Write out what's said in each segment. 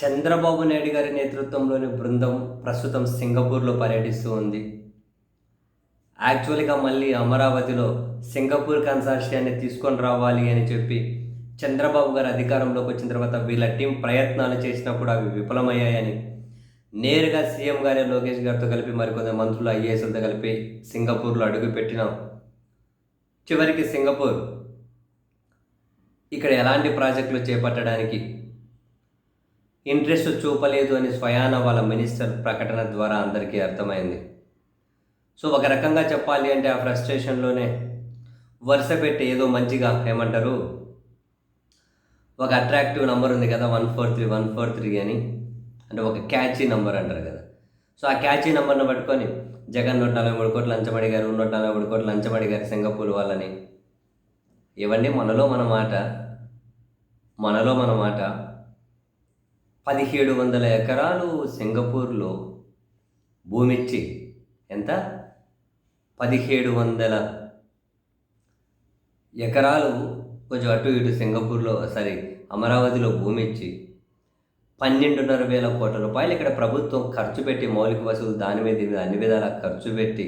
చంద్రబాబు నాయుడు గారి నేతృత్వంలోని బృందం ప్రస్తుతం సింగపూర్లో పర్యటిస్తూ ఉంది. యాక్చువల్గా మళ్ళీ అమరావతిలో సింగపూర్ కన్సార్షియాన్ని తీసుకొని రావాలి అని చెప్పి చంద్రబాబు గారు అధికారంలోకి వచ్చిన తర్వాత వీళ్ళ టీం ప్రయత్నాలు చేసినప్పుడు అవి విఫలమయ్యాయని నేరుగా సీఎం గారి లోకేష్ గారితో కలిపి మరికొంత మంత్రులు ఐఏఎస్లతో కలిపి సింగపూర్లో అడుగుపెట్టినాం చివరికి సింగపూర్. ఇక్కడ ఎలాంటి ప్రాజెక్టులు చేపట్టడానికి ఇంట్రెస్ట్ చూపలేదు అని స్వయాన వాళ్ళ మినిస్టర్ ప్రకటన ద్వారా అందరికీ అర్థమైంది. సో ఒక రకంగా చెప్పాలి అంటే ఆ ఫ్రస్ట్రేషన్లోనే వరుస పెట్టి ఏదో మంచిగా ఏమంటారు? ఒక అట్రాక్టివ్ నెంబర్ ఉంది కదా one four three one four three అని. అంటే ఒక క్యాచీ నెంబర్ అంటారు కదా. సో ఆ క్యాచీ నెంబర్ను పట్టుకొని జగన్ నూట నలభై మూడు కోట్లు లంచం గారు నూట నలభై మూడు కోట్లు లంచం అడిగారు సింగపూర్ వాళ్ళని. ఇవన్నీ మనలో మన మాట. మనలో మన మాట. పదిహేడు వందల ఎకరాలు సింగపూర్లో భూమి ఇచ్చి ఎంత? పదిహేడు వందల ఎకరాలు కొంచెం అటు ఇటు సింగపూర్లో సారీ అమరావతిలో భూమి ఇచ్చి పన్నెండున్నర వేల కోట్ల రూపాయలు ఇక్కడ ప్రభుత్వం ఖర్చు పెట్టి మౌలిక వసూలు దాని మీద అన్ని విధాల ఖర్చు పెట్టి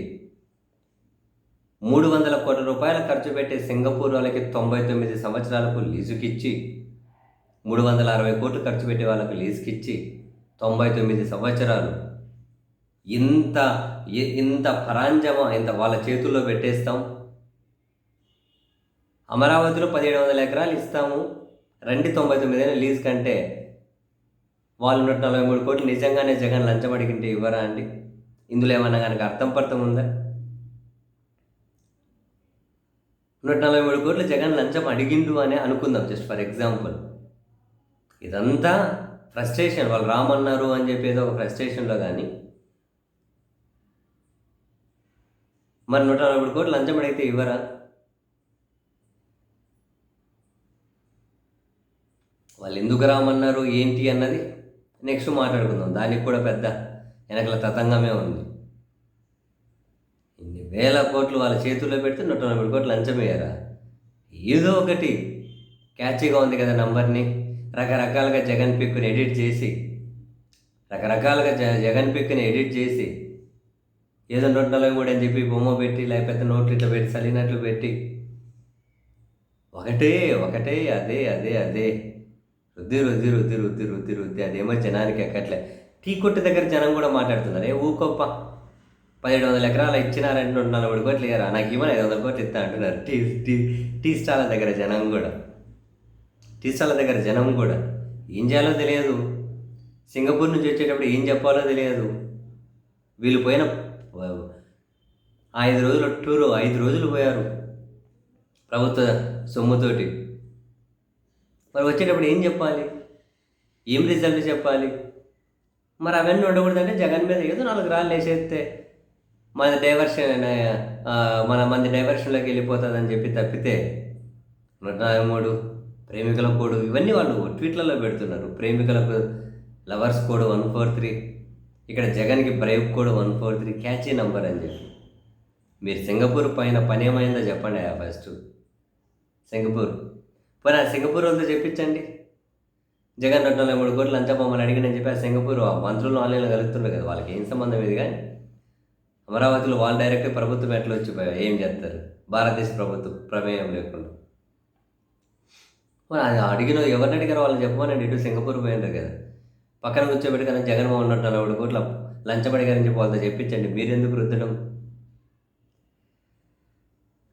మూడు వందల కోట్ల రూపాయలు ఖర్చు పెట్టి సింగపూర్ వాళ్ళకి తొంభై తొమ్మిది సంవత్సరాలకు లీజుకిచ్చి మూడు వందల అరవై కోట్లు ఖర్చు పెట్టే వాళ్ళకి లీజుకిచ్చి తొంభై తొమ్మిది సంవత్సరాలు ఇంత ఇంత పరాంజమ ఇంత వాళ్ళ చేతుల్లో పెట్టేస్తాం. అమరావతిలో పదిహేడు వందల ఎకరాలు ఇస్తాము. రెండు తొంభై తొమ్మిది అయినా లీజ్ కంటే వాళ్ళు నూట నలభై మూడు కోట్లు నిజంగానే జగన్ లంచం అడిగింటే ఇవ్వరా అండి? ఇందులో ఏమన్నా కనుక అర్థం పర్థం ఉందా? నూట నలభై మూడు కోట్లు జగన్ లంచం అడిగిండు అని అనుకుందాం జస్ట్ ఫర్ ఎగ్జాంపుల్ ఇదంతా ఫ్రస్ట్రేషన్ వాళ్ళు రామన్నారు అని చెప్పి ఒక ఫ్రస్ట్రేషన్లో కానీ మరి నూట నలభై కోట్లు లంచం అడిగితే ఇవ్వరా? వాళ్ళు ఎందుకు రామన్నారు ఏంటి అన్నది నెక్స్ట్ మాట్లాడుకుందాం. దానికి కూడా పెద్ద వెనకల తతంగమే ఉంది. ఇన్ని వేల కోట్లు వాళ్ళ చేతుల్లో పెడితే నూట నలభై కోట్లు లంచం వేయరా ఏదో ఒకటి. క్యాచీగా ఉంది కదా నంబర్ని. రకరకాలుగా జగన్ పిక్కుని ఎడిట్ చేసి రకరకాలుగా జ జగన్ పిక్కుని ఎడిట్ చేసి ఏదో నూట నలభై మూడు అని చెప్పి బొమ్మ పెట్టి లేకపోతే నోట్లు ఇట్లా పెట్టి చలినట్లు పెట్టి ఒకటే ఒకటే అదే అదే అదే. రుద్ది రుద్ది రుద్ది రుద్ది రుద్ది రుద్ది. అదేమో జనానికి ఎక్కట్లే. టీ కొట్టు దగ్గర జనం కూడా మాట్లాడుతున్నారు ఏ ఊకొప్ప. పదిహేడు వందల ఎకరాలు ఇచ్చినారంటే నూట నలభై కోట్లు ఇయ్యారా? నాకు ఇవ్వని ఐదు వందల కోట్లు ఇస్తా అంటున్నారు టీ టీ టీ స్టాల దగ్గర జనం కూడా. టీ దగ్గర జనం కూడా ఏం చేయాలో తెలియదు. సింగపూర్ నుంచి వచ్చేటప్పుడు ఏం చెప్పాలో తెలియదు. వీళ్ళు పోయిన ఐదు రోజుల టూరు ఐదు రోజులు పోయారు ప్రభుత్వ సొమ్ముతోటి. మరి వచ్చేటప్పుడు ఏం చెప్పాలి? ఏం రిజల్ట్ చెప్పాలి? మరి అవన్నీ ఉండకూడదంటే జగన్ మీద ఏదో నాలుగు రాళ్ళు వేసేస్తే మన డైవర్షన్ మన మంది డైవర్షన్లోకి వెళ్ళిపోతుందని చెప్పి తప్పితే నూట నలభై మూడు ప్రేమికుల కోడు ఇవన్నీ వాళ్ళు ట్వీట్లలో పెడుతున్నారు. ప్రేమికులకు lovers code one four three ఇక్కడ జగన్కి బ్రైవ్ code one four three catchy number అని చెప్పి. మీరు సింగపూర్ పైన పని ఏమైందో చెప్పండి ఫస్ట్. సింగపూర్. పోనీ ఆ సింగపూర్ వాళ్ళతో చెప్పించండి. జగన్ రెండు వందల మూడు కోట్లు లంచబొమ్మని అడిగినని చెప్పి ఆ సింగపూర్ ఆ మంత్రులు ఆన్లైన్లో కలుగుతుండ్రు కదా వాళ్ళకి ఏం సంబంధం ఇది కానీ? అమరావతిలో వాళ్ళు డైరెక్ట్ ప్రభుత్వం ఎట్లా వచ్చి ఏం చేస్తారు? భారతదేశ ప్రభుత్వం ప్రమేయం లేకుండా. మరి అది అడిగిన ఎవరిని అడిగారో వాళ్ళు చెప్పమని ఇటు సింగపూర్ పోయినారు కదా పక్కన కూర్చోబెట్టి కానీ జగన్మోహన్ రెడ్డి నలభై కోట్ల లంచం అడిగారని చెప్పి వాళ్ళతో చెప్పించండి. మీరెందుకు రుద్దడం?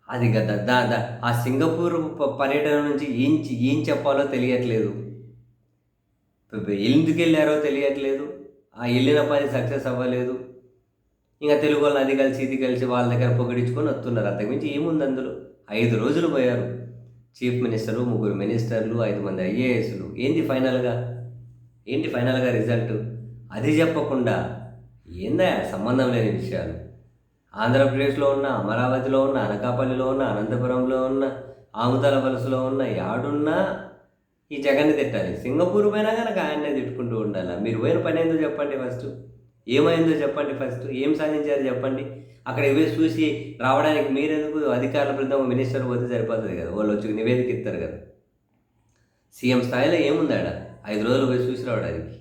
అది కదా దా దా ఆ సింగపూర్ పర్యటన నుంచి ఏం ఏం చెప్పాలో తెలియట్లేదు. ఎందుకు వెళ్ళారో తెలియట్లేదు. ఆ వెళ్ళిన పని సక్సెస్ అవ్వలేదు. ఇంకా తెలుగు వాళ్ళు అది కలిసి ఇది కలిసి వాళ్ళ దగ్గర పొగిడించుకొని వస్తున్నారు. అంతకుమించి ఏముంది అందులో? ఐదు రోజులు పోయారు. చీఫ్ మినిస్టరు ముగ్గురు మినిస్టర్లు ఐదు మంది ఐఏఎస్లు. ఏంటి ఫైనల్గా? ఏంటి ఫైనల్గా రిజల్ట్? అది చెప్పకుండా ఏందా సంబంధం లేని విషయాలు? ఆంధ్రప్రదేశ్లో ఉన్న అమరావతిలో ఉన్న అనకాపల్లిలో ఉన్న అనంతపురంలో ఉన్న ఆముదల వలసలో ఉన్న యాడున్నా ఈ జగన్ని తిట్టాలి. సింగపూర్ పోయినా కనుక ఆయన్నే తిట్టుకుంటూ ఉండాలి? మీరు పోయిన పని ఏందో చెప్పండి ఫస్ట్. ఏమైందో చెప్పండి ఫస్ట్. ఏం సాధించారు చెప్పండి. అక్కడ ఇవే చూసి రావడానికి మీరెందుకు అధికారుల బృందం మినిస్టర్ పోతే సరిపోతుంది కదా. వాళ్ళు వచ్చి నివేదిక ఇస్తారు కదా. సీఎం స్థాయిలో ఏముంది ఆడ? ఐదు రోజులు పోయి చూసి రావడానికి.